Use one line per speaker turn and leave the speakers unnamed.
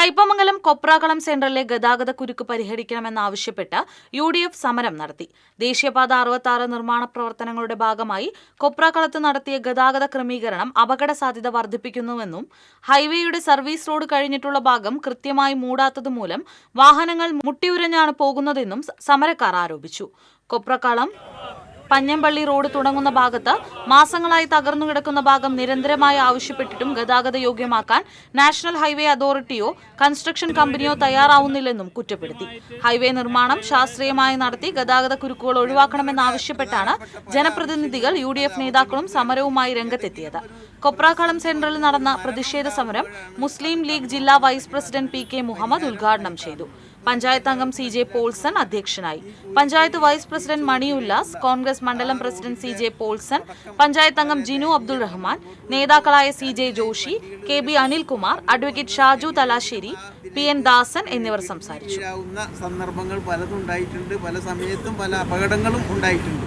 കയ്പമംഗലം കൊപ്രാകളം സെന്ററിലെ ഗതാഗത കുരുക്ക് പരിഹരിക്കണമെന്നാവശ്യപ്പെട്ട് യു ഡി എഫ് സമരം നടത്തി. ദേശീയപാത അറുപത്തി നിർമ്മാണ പ്രവർത്തനങ്ങളുടെ ഭാഗമായി കൊപ്രാകളത്ത് നടത്തിയ ഗതാഗത ക്രമീകരണം അപകട സാധ്യത വർദ്ധിപ്പിക്കുന്നുവെന്നും ഹൈവേയുടെ സർവീസ് റോഡ് കഴിഞ്ഞിട്ടുള്ള ഭാഗം കൃത്യമായി മൂടാത്തതുമൂലം വാഹനങ്ങൾ മുട്ടിയുരഞ്ഞാണ് പോകുന്നതെന്നും സമരക്കാർ ആരോപിച്ചു. കൊപ്രക്കളം പഞ്ഞമ്പള്ളി റോഡ് തുടങ്ങുന്ന ഭാഗത്ത് മാസങ്ങളായി തകർന്നു കിടക്കുന്ന ഭാഗം നിരന്തരമായി ആവശ്യപ്പെട്ടിട്ടും ഗതാഗത യോഗ്യമാക്കാൻ നാഷണൽ ഹൈവേ അതോറിറ്റിയോ കൺസ്ട്രക്ഷൻ കമ്പനിയോ തയ്യാറാവുന്നില്ലെന്നും കുറ്റപ്പെടുത്തി. ഹൈവേ നിർമ്മാണം ശാസ്ത്രീയമായി നടത്തി ഗതാഗത കുരുക്കുകൾ ഒഴിവാക്കണമെന്നാവശ്യപ്പെട്ടാണ് ജനപ്രതിനിധികൾ യു ഡി എഫ് നേതാക്കളും സമരവുമായി രംഗത്തെത്തിയത്. കൊപ്രാക്കളം സെന്ററിൽ നടന്ന പ്രതിഷേധ സമരം മുസ്ലിം ലീഗ് ജില്ലാ vice president P K Muhammad ഉദ്ഘാടനം ചെയ്തു. പഞ്ചായത്ത് അംഗം സി ജെ പോൾസൺ അധ്യക്ഷനായി. പഞ്ചായത്ത് വൈസ് പ്രസിഡന്റ് മണി ഉല്ലാസ് കോൺഗ്രസ് മണ്ഡലം president C J Paulson panchayat അംഗം ജിനു അബ്ദുൾ റഹ്മാൻ നേതാക്കളായ C J Joshy K B Anilkumar advocate Shaju Thalassery P N Dasan എന്നിവർ സംസാരിച്ചു.
സന്ദർഭങ്ങൾ പലതുണ്ടായിട്ടുണ്ട് പല സമയത്തും പല അപകടങ്ങളും ഉണ്ടായിട്ടുണ്ട്.